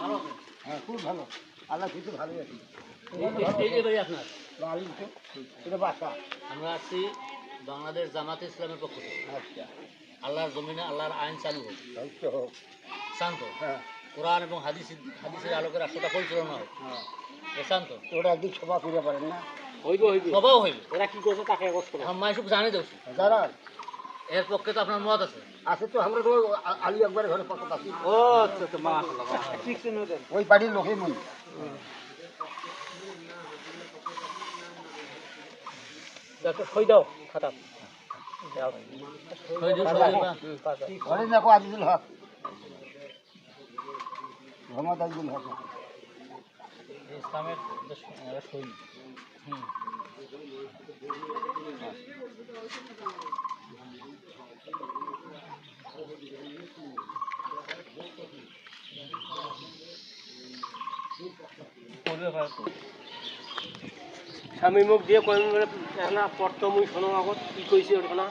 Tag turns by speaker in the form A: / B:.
A: ভালো?
B: হ্যাঁ খুব ভালো আল্লাহ কিছু ভালোই আছি?
A: আপনার
B: বাড়ি তো এটা বাসা
A: আমরা আছি বাংলাদেশ জামাতে ইসলামের পক্ষ থেকে
B: আচ্ছা
A: আল্লাহর জমিনে আল্লাহর আইন চালু হোক। শান্ত
B: হ্যাঁ
A: কোরআন এবং হাদিস হাদিসের আলোকে রাষ্ট্রটা পরিচালনা হোক। শান্ত
B: ওরা একদিন সভা ফিরে পারেন না
C: হইব হইব।
A: সবাও হইব।
C: এরা কি করছে তাকে
A: জানি দেব
B: যারা?
A: এর পক্ষে তো আপনার মত আছে।
B: আছে তো আমরা তো আলী একবার ঘরে পক্ষ আছি।
C: ও আচ্ছা আচ্ছা মাশাআল্লাহ ঠিক চিহ্ন দেন।
B: ওই বাড়ির লোকই মন
C: একটা খই দাও খাতা।
B: ঘরে দেখো আজিজুল হক। মোহাম্মদ আজিজুল হক।
A: ইসলামের সৈনিক হুম।
C: স্বামী মোক দিয়ে কয় মানে এখন পড়তো মুই শুনো আগত কি কৈছে ওটা